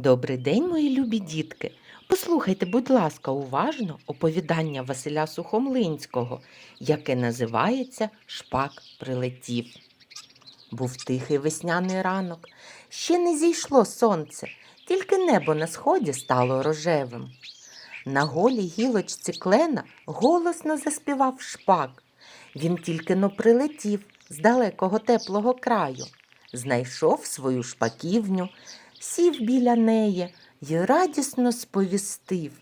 Добрий день, мої любі дітки. Послухайте, будь ласка, уважно оповідання Василя Сухомлинського, яке називається Шпак прилетів. Був тихий весняний ранок. Ще не зійшло сонце, тільки небо на сході стало рожевим. На голій гілочці клена голосно заспівав шпак. Він тільки но прилетів з далекого теплого краю, знайшов свою шпаківню, сів біля неї й радісно сповістив.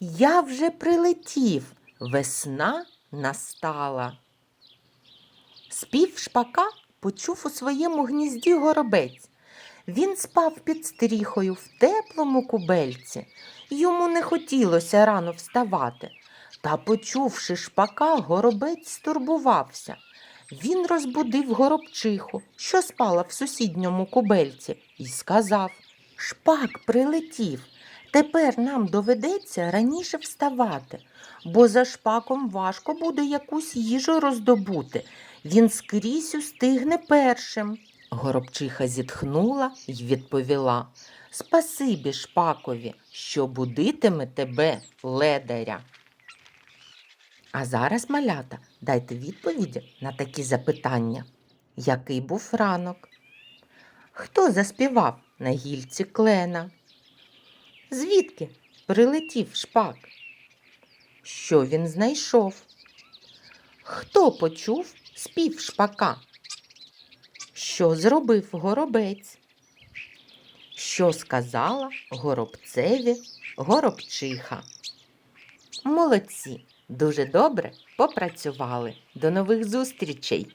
Я вже прилетів, весна настала. Спів шпака почув у своєму гнізді горобець. Він спав під стріхою в теплому кубельці. Йому не хотілося рано вставати. Та, почувши шпака, горобець стурбувався. Він розбудив горобчиху, що спала в сусідньому кубельці, і сказав Шпак прилетів. Тепер нам доведеться раніше вставати, бо за шпаком важко буде якусь їжу роздобути. Він скрізь устигне першим. Горобчиха зітхнула й відповіла Спасибі шпакові, що будитиме тебе ледаря. А зараз, малята, дайте відповіді на такі запитання. Який був ранок? Хто заспівав на гільці клена? Звідки прилетів шпак? Що він знайшов? Хто почув спів шпака? Що зробив горобець? Що сказала горобцеві горобчиха? Молодці! Дуже добре попрацювали. До нових зустрічей!